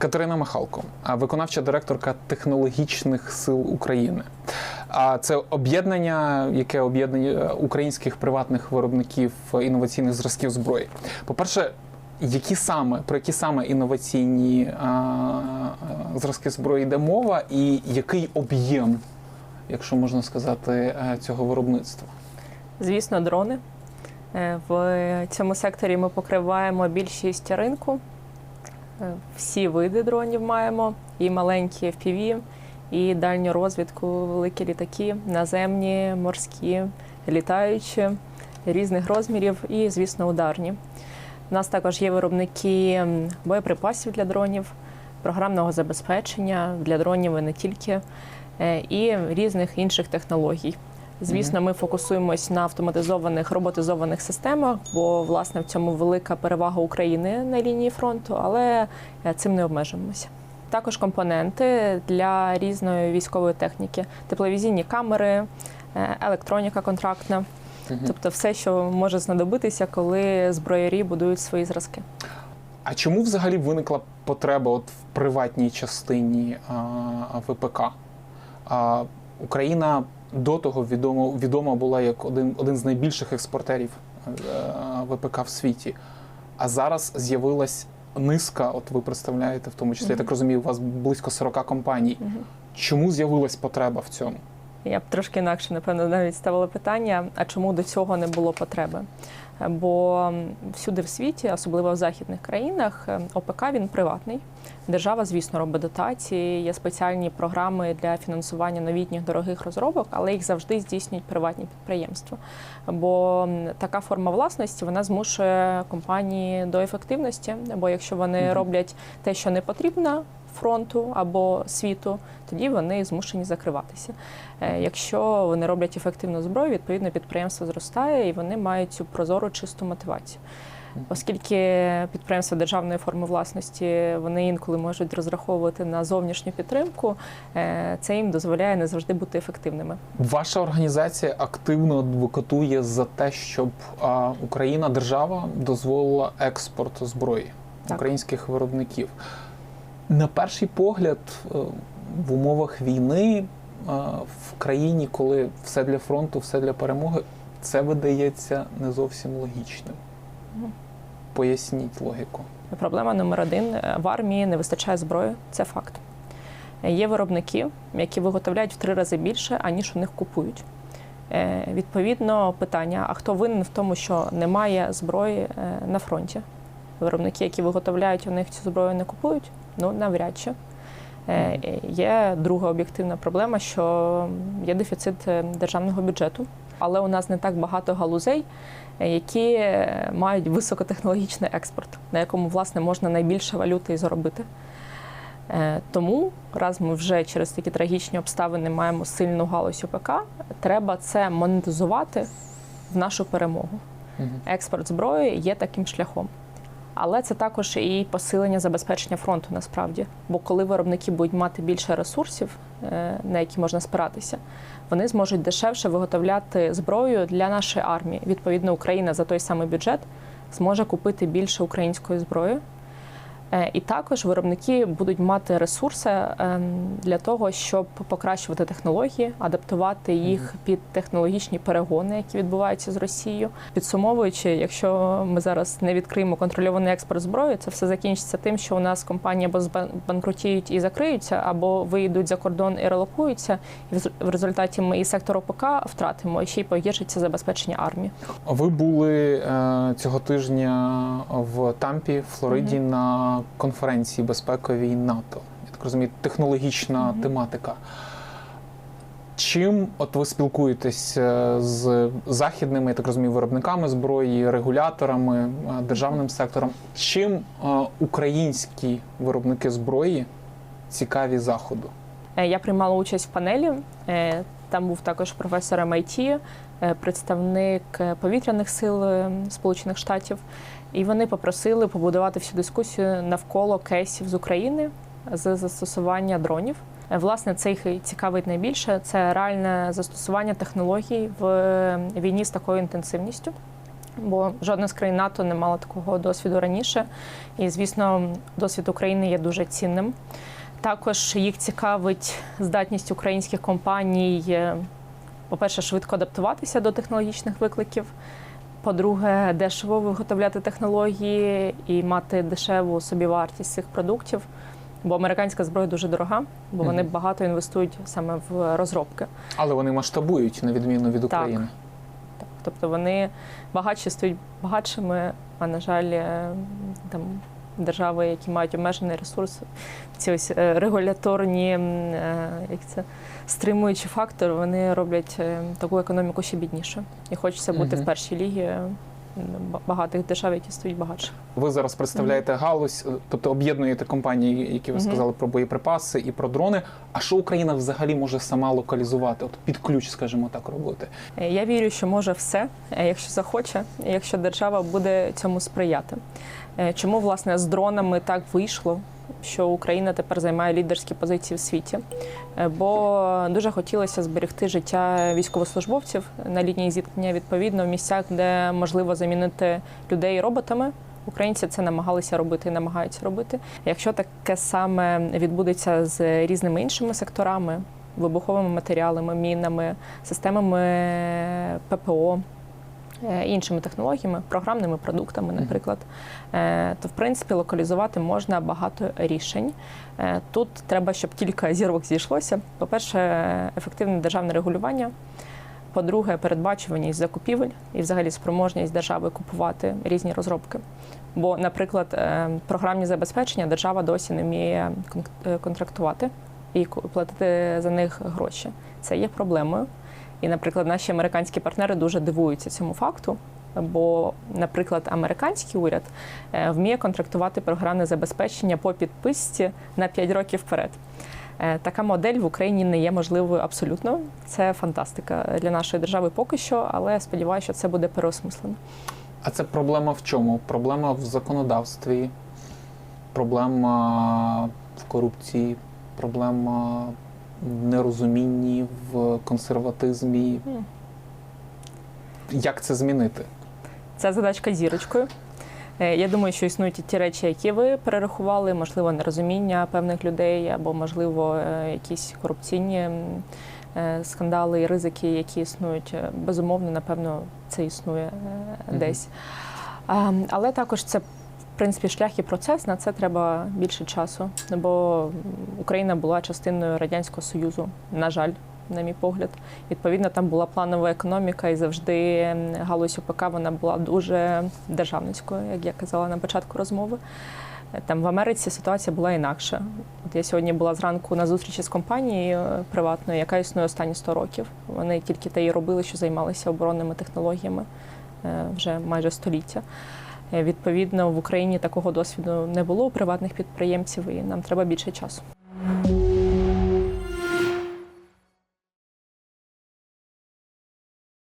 Катерина Михалко, виконавча директорка технологічних сил України. А це об'єднання, яке об'єднує е, українських приватних виробників інноваційних зразків зброї. По-перше, які саме про які саме інноваційні а, зразки зброї йде мова, і який об'єм, якщо можна сказати, е, цього виробництва? Звісно, дрони. Е, В цьому секторі ми покриваємо більшість ринку. Е, Всі види дронів маємо: і маленькі FPV, і дальню розвідку, великі літаки, наземні, морські, літаючі, різних розмірів і, звісно, ударні. У нас також є виробники боєприпасів для дронів, програмного забезпечення для дронів і не тільки, е, і різних інших технологій. Звісно, ми фокусуємось на автоматизованих роботизованих системах, бо власне в цьому велика перевага України на лінії фронту, але е, цим не обмежуємося. Також компоненти для різної військової техніки, тепловізійні камери, е, електроніка контрактна, тобто все, що може знадобитися, коли зброярі будують свої зразки. А чому взагалі виникла потреба от в приватній частині а, ВПК? А, Україна до того відомо, відома була як один, один з найбільших експортерів е, ВПК в світі. А зараз з'явилась низка, от ви представляєте, в тому числі, я так розумію, у вас близько 40 компаній. Чому з'явилась потреба в цьому? Я б трошки інакше, напевно, навіть ставила питання: а чому до цього не було потреби? Бо всюди в світі, особливо в західних країнах, е, ОПК він приватний. Держава, звісно, робить дотації, є спеціальні програми для фінансування новітніх дорогих розробок, але їх завжди здійснюють приватні підприємства. Бо така форма власності вона змушує компанії до ефективності. Бо якщо вони роблять те, що не потрібно фронту або світу, тоді вони змушені закриватися. Е, Якщо вони роблять ефективну зброю, відповідно підприємство зростає і вони мають цю прозору чисту мотивацію. Оскільки підприємства державної форми власності вони інколи можуть розраховувати на зовнішню підтримку, е, це їм дозволяє не завжди бути ефективними. Ваша організація активно адвокатує за те, щоб Україна, держава, дозволила експорт зброї Так. українських виробників. На перший погляд, е, в умовах війни е, в країні, коли все для фронту, все для перемоги, це видається не зовсім логічним. Поясніть логіку. Проблема номер один е, в армії не вистачає зброї, це факт. Є виробники, які виготовляють в три рази більше, аніж у них купують. Відповідно, питання: а хто винен в тому, що немає зброї на фронті? Виробники, які виготовляють, у них цю зброю не купують? Ну навряд чи. Е, Є друга об'єктивна проблема, що є дефіцит е, державного бюджету, але у нас не так багато галузей, е, які мають високотехнологічний експорт, на якому власне можна найбільше валюти і заробити. Тому, раз ми вже через такі трагічні обставини маємо сильну галузь ОПК, треба це монетизувати в нашу перемогу. Експорт зброї є таким шляхом. Але це також і посилення забезпечення фронту насправді. Бо коли виробники будуть мати більше ресурсів, е, на які можна спиратися, вони зможуть дешевше виготовляти зброю для нашої армії. Відповідно, Україна за той самий бюджет зможе купити більше української зброї. Е, І також виробники будуть мати ресурси ем, для того, щоб покращувати технології, адаптувати їх під технологічні перегони, які відбуваються з Росією. Підсумовуючи, якщо ми зараз не відкриємо контрольований експорт зброї, це все закінчиться тим, що у нас компанії або збан- банкрутіють і закриються, або виїдуть за кордон і релокуються. І в результаті ми і сектор ОПК втратимо, і ще й погіршиться забезпечення армії. Ви були е, цього тижня в Тампі, Флориді, на конференції безпековій НАТО. Я так розумію, технологічна Мгм. тематика. Чим от ви спілкуєтесь е, з західними, я так розумію, виробниками зброї, регуляторами, е, державним сектором? Чим е, українські виробники зброї цікаві заходу? Я приймала участь в панелі. Там був також професор MIT, представник повітряних сил Сполучених Штатів. І вони попросили побудувати всю дискусію навколо кейсів з України з застосування дронів. Е, Власне, це їх цікавить найбільше. Це реальне застосування технологій в е, війні з такою інтенсивністю. бо жодна з країн НАТО не мала такого досвіду раніше. І, звісно, досвід України є дуже цінним. Також їх цікавить здатність українських компаній, е, по-перше, швидко адаптуватися до технологічних викликів. По-друге, дешево виготовляти технології і мати дешеву собівартість цих продуктів. Бо американська зброя дуже дорога, бо вони багато інвестують саме в розробки. Але вони масштабують на відміну від України. Так, тобто вони багатші стають багатшими, а на жаль, е, там держави, які мають обмежений ресурс, ці ось е, регуляторні е, як це, стримуючі фактори, вони роблять е, таку економіку ще бідніше. І хочеться бути угу. в першій лігі багатих держав, які стають багатше. Ви зараз представляєте галузь, е, тобто об'єднуєте компанії, які ви Мгм. сказали про боєприпаси і про дрони. А що Україна взагалі може сама локалізувати? От під ключ, скажімо так, робити? Е, Я вірю, що може все, е, якщо захоче, якщо держава буде цьому сприяти. Чому власне з дронами так вийшло? Що Україна тепер займає лідерські позиції в світі, Е, бо дуже хотілося зберегти життя військовослужбовців на лінії зіткнення відповідно в місцях, де можливо замінити людей роботами. Українці це намагалися робити і намагаються робити. Якщо таке саме відбудеться з різними іншими секторами, вибуховими матеріалами, мінами, системами ППО, іншими технологіями, програмними продуктами, наприклад, е, то в принципі локалізувати можна багато рішень. Е, Тут треба, щоб кілька зірвок зійшлося. По-перше, ефективне державне регулювання. По-друге, передбачуваність закупівель і взагалі спроможність держави купувати різні розробки. Бо, наприклад, е, програмні забезпечення держава досі не вміє кон- е, контрактувати і платити за них гроші. Це є проблемою. І, наприклад, наші американські партнери дуже дивуються цьому факту. Бо, наприклад, американський уряд е, вміє контрактувати програмне забезпечення по підписці на 5 років вперед. Е, Така модель в Україні не є можливою абсолютно. Це фантастика для нашої держави поки що, але сподіваюся, що це буде переосмислено. А це проблема в чому? Проблема в законодавстві, проблема в корупції, проблема нерозумінні, в консерватизмі. Як це змінити? Це задачка зірочкою. Е, Я думаю, що існують і ті речі, які ви перерахували, можливо, нерозуміння певних людей, або, можливо, е, якісь корупційні е, скандали і ризики, які існують. Безумовно, напевно, це існує десь. Але також це. Принципі, шлях і процес на це треба більше часу, бо Україна була частиною радянського союзу, на жаль, на мій погляд. Відповідно, там була планова економіка, і завжди галузь УПК вона була дуже державницькою, як я казала на початку розмови. Там в Америці ситуація була інакша. От я сьогодні була зранку на зустрічі з компанією е, приватною, яка існує останні 100 років. Вони тільки те і робили, що займалися оборонними технологіями е, вже майже століття. Е, Відповідно, в Україні такого досвіду не було у приватних підприємців, і нам треба більше часу.